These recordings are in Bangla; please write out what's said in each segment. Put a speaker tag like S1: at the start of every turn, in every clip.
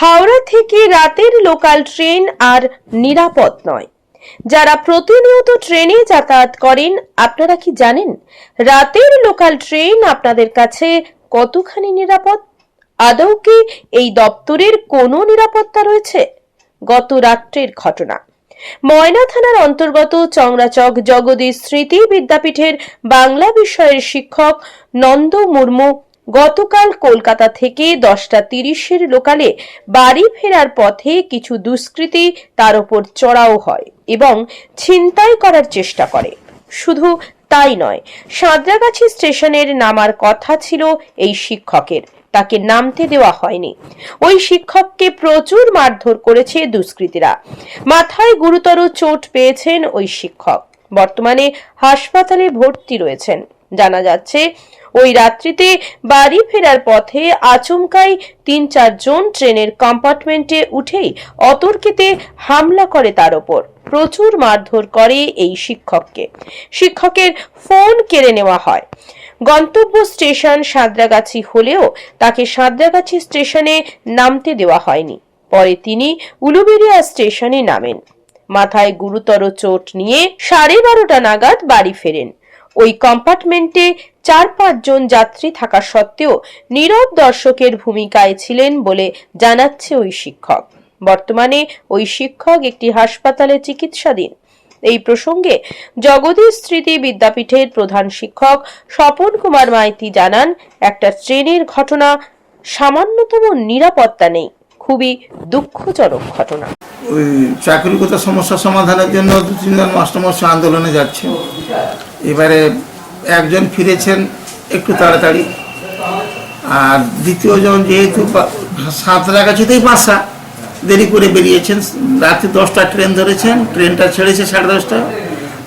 S1: হাওড়া থেকে রাতের লোকাল ট্রেন আর নিরাপদ নয়। যারা প্রতিনিয়ত ট্রেনে যাতায়াত করেন, আপনারা কি জানেন? রাতের লোকাল ট্রেন আপনাদের কাছে কতখানি নিরাপদ? আদৌ কি এই দপ্তরের কোনো নিরাপত্তা রয়েছে? গত রাত্রের ঘটনা। ময়না থানার অন্তর্গত চংরাচক জগদীশ স্মৃতি বিদ্যাপীঠের বাংলা বিষয়ের শিক্ষক নন্দ মুর্মু গতকাল কলকাতা থেকে দশটা তিরিশের লোকালে বাড়ি ফেরার পথে কিছু দুষ্কৃতী তার উপর চড়াও হয় এবং ছিনতাই করার চেষ্টা করে। শুধু তাই নয়, সাঁতরাগাছি স্টেশনের নামার কথা ছিল এই শিক্ষকের। তাকে নামতে দেওয়া হয়নি। ওই শিক্ষককে প্রচুর মারধর করেছে দুষ্কৃতীরা। মাথায় গুরুতর চোট পেয়েছেন ওই শিক্ষক। বর্তমানে হাসপাতালে ভর্তি রয়েছেন। জানা যাচ্ছে ওই রাত্রিতে বাড়ি ফেরার পথে আচমকাই তিন চারজন ট্রেনের কম্পার্টমেন্টে উঠেই অতর্কিতে হামলা করে তার ওপর। প্রচুর মারধর করে এই শিক্ষককে। শিক্ষকের ফোন কেড়ে নেওয়া হয়। গন্তব্য স্টেশন সাঁতরাগাছি হলেও তাকে সাঁতরাগাছি স্টেশনে নামতে দেওয়া হয়নি। পরে তিনি উলুবেড়িয়া স্টেশনে নামেন। মাথায় গুরুতর চোট নিয়ে সাড়ে বারোটা নাগাদ বাড়ি ফেরেন। ওই কম্পার্টমেন্টে চার পাঁচজন যাত্রী থাকা সত্ত্বেও নীরব দর্শকের ভূমিকায় ছিলেন বলে জানাচ্ছে ওই শিক্ষক। বর্তমানে ওই শিক্ষক একটি হাসপাতালে চিকিৎসাধীন। এই প্রসঙ্গে জগদীশ স্মৃতি বিদ্যাপীঠের প্রধান শিক্ষক স্বপন কুমার মাইতি জানান, একটা ট্রেনের ঘটনা সামান্যতম নিরাপত্তা নেই, খুবই দুঃখজনক ঘটনা।
S2: ওই চাকরিগত সমস্যা সমাধানের জন্য দু তিনজন মাস্টারমশাই আন্দোলনে যাচ্ছে এবারে একজন ফিরেছেন একটু তাড়াতাড়ি। আর দ্বিতীয়জন যেহেতু সাঁতরাগাছিতেই বাসা দেরি করে বেরিয়েছেন, রাত্রি দশটা ট্রেন ধরেছেন, ট্রেনটা ছেড়েছে সাড়ে দশটা।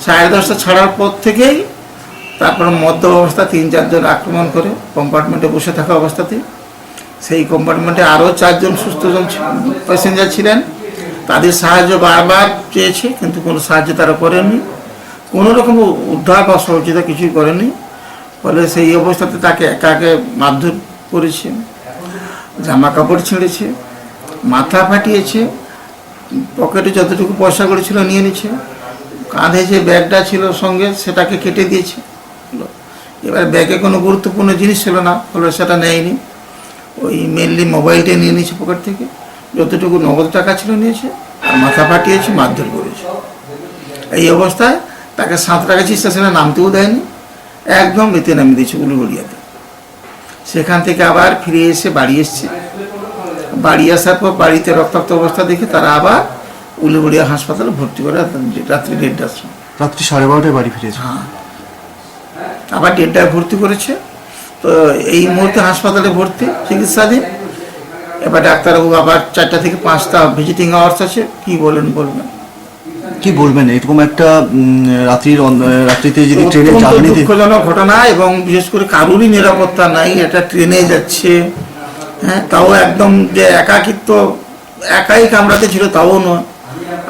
S2: সাড়ে দশটা ছাড়ার পর থেকেই তারপর মধ্য অবস্থা, তিন চারজন আক্রমণ করে কম্পার্টমেন্টে বসে থাকা অবস্থাতে। সেই কম্পার্টমেন্টে আরও চারজন সুস্থজন প্যাসেঞ্জার ছিলেন। তাদের সাহায্য বারবার চেয়েছে, কিন্তু কোনো সাহায্য তারা করেননি। কোনো রকম উদ্ধার বা সহযোগিতা কিছুই করেনি, ফলে সেই অবস্থাতে তাকে একাকে মারধর করেছে জামা কাপড় ছিঁড়েছে, মাথা ফাটিয়েছে, পকেটে যতটুকু পয়সা করেছিল নিয়ে নিচ্ছে কাঁধে যে ব্যাগটা ছিল সঙ্গে সেটাকে কেটে দিয়েছে। এবার ব্যাগে কোনো গুরুত্বপূর্ণ জিনিস ছিল না, ফলে সেটা নেয়নি। ওই মেনলি মোবাইলটা নিয়ে নিয়েছে পকেট থেকে, যতটুকু নগদ টাকা ছিল নিয়েছে, আর মাথা ফাটিয়েছে, মারধর করেছে। এই অবস্থায় তাকে সাঁতরা সাঁতরাগাছি স্টেশনে নামতেও দেয়নি। একদম এতে নামিয়ে দিয়েছে উলুগড়িয়াতে সেখান থেকে আবার ফিরে এসে বাড়ি এসছে। বাড়ি আসার পর বাড়িতে রক্তাক্ত অবস্থা দেখে তারা আবার উলুগড়িয়া হাসপাতালে ভর্তি করে রাত্রি দেড়টার সময়।
S3: রাত্রি সাড়ে বারোটায় বাড়ি ফিরেছে।
S2: হ্যাঁ। আবার দেড়টায় ভর্তি করেছে। তো এই মুহূর্তে হাসপাতালে ভর্তি চিকিৎসাধীন। এবার ডাক্তারবাবু আবার চারটা থেকে পাঁচটা ভিজিটিং আওয়ার্স আছে। কি বলেন বলবেন?
S3: কি বলবেন? এরকম একটা রাত্রির রাত্রিতে যদি ট্রেনে
S2: অত্যন্ত দুঃখজনক ঘটনা এবং বিশেষ করে কারোরই নিরাপত্তা নাই এটা ট্রেনে যাচ্ছে। হ্যাঁ তাও একদম যে একাকিত্ব একাই কামড়াতে ছিল তাও নয়।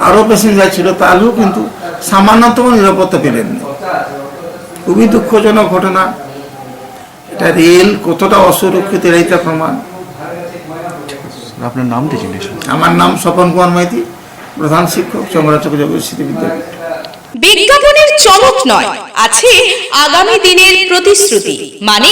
S2: আরও প্যাসেঞ্জার ছিল তাহলেও কিন্তু সামান্যতম নিরাপত্তা পেলেননি খুবই দুঃখজনক ঘটনা। এটা রেল কতটা অসুরক্ষিত এটাই তার প্রমাণ।
S3: আপনার নামটা জিজ্ঞেস
S2: আমার নাম স্বপন কুমার মাইতি। প্রধান শিক্ষক চন্দ্রাচক জগৎ বিদ্যাপীঠ।
S4: বিজ্ঞাপনের চমক নয় আছে আগামী দিনের প্রতিশ্রুতি মানে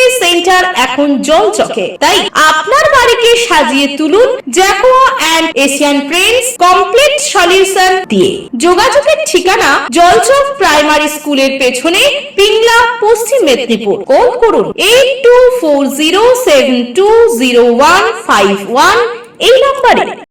S1: সেন্টার এখন জলচকে তাই আপনার বাড়িকে সাজিয়ে তুলুন Jaquar and Asian Paints complete solution দিয়ে। যোগাযোগের ঠিকানা জলচক প্রাইমারি স্কুলের পেছনে পিংলা, পশ্চিম মেদিনীপুর। কল করুন এইট এই নম্বরে।